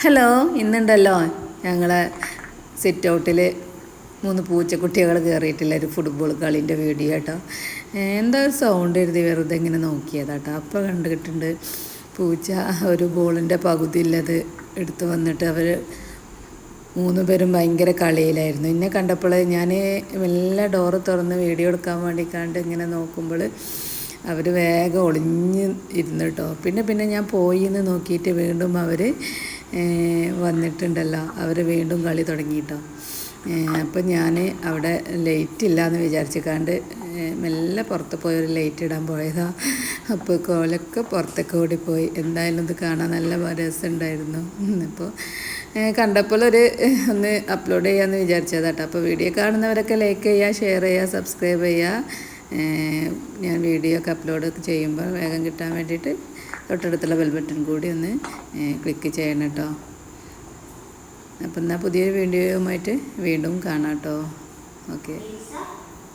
Hello ഇന്നുണ്ടല്ലോ. ഞങ്ങളെ sit ഔട്ടിൽ മൂന്ന് പൂച്ചക്കുട്ടികൾ കയറിയിട്ടില്ല ഒരു ഫുട്ബോൾ കളീന്റെ വീഡിയോ കേട്ടോ എന്താ ഒരു സൗണ്ട് എഴുതി വെറുതെ ഇങ്ങനെ നോക്കിയതാട്ടോ. അപ്പോൾ കണ്ടിട്ടുണ്ട് പൂച്ച ഒരു ബോളിന്റെ പകുതി ഇല്ലത് എടുത്ത് വന്നിട്ട് അവർ മൂന്ന് പേരും ഭയങ്കര കളിയിലായിരുന്നു. എന്നെ കണ്ടപ്പോൾ ഞാൻ എല്ലാ ഡോറ് തുറന്ന് വീഡിയോ എടുക്കാൻ വേണ്ടി കണ്ട് ഇങ്ങനെ നോക്കുമ്പോൾ അവർ വേഗം ഒളിഞ്ഞ് ഇരുന്നു കേട്ടോ പിന്നെ പിന്നെ ഞാൻ പോയി എന്ന് നോക്കിയിട്ട് വീണ്ടും അവർ വന്നിട്ടുണ്ടല്ലോ. അവർ വീണ്ടും കളി തുടങ്ങിയിട്ടോ അപ്പം ഞാൻ അവിടെ ലൈറ്റ് ഇല്ല എന്ന് വിചാരിച്ചിക്കാണ്ട് മെല്ലെ പുറത്ത് പോയി ഒരു ലൈറ്റ് ഇടാൻ പോയതാ. അപ്പോൾ കോലൊക്കെ പുറത്തൊക്കെ ഓടിപ്പോയി. എന്തായാലും ഇത് കാണാൻ നല്ല രസമുണ്ടായിരുന്നു. അപ്പോൾ കണ്ടപ്പോൾ ഒരു ഒന്ന് അപ്ലോഡ് ചെയ്യാമെന്ന് വിചാരിച്ചതാട്ടോ. അപ്പോൾ വീഡിയോ കാണുന്നവരൊക്കെ ലൈക്ക് ചെയ്യുക ഷെയർ ചെയ്യുക സബ്സ്ക്രൈബ് ചെയ്യുക. ഞാൻ വീഡിയോ ഒക്കെ അപ്ലോഡ് ചെയ്യുമ്പോൾ വേഗം കിട്ടാൻ വേണ്ടിയിട്ട് തൊട്ടടുത്തുള്ള ബെൽ ബട്ടൺ കൂടി ഒന്ന് ക്ലിക്ക് ചെയ്യണം കേട്ടോ. അപ്പം എന്നാൽ പുതിയൊരു വീഡിയോയുമായിട്ട് വീണ്ടും കാണാം കേട്ടോ. ഓക്കെ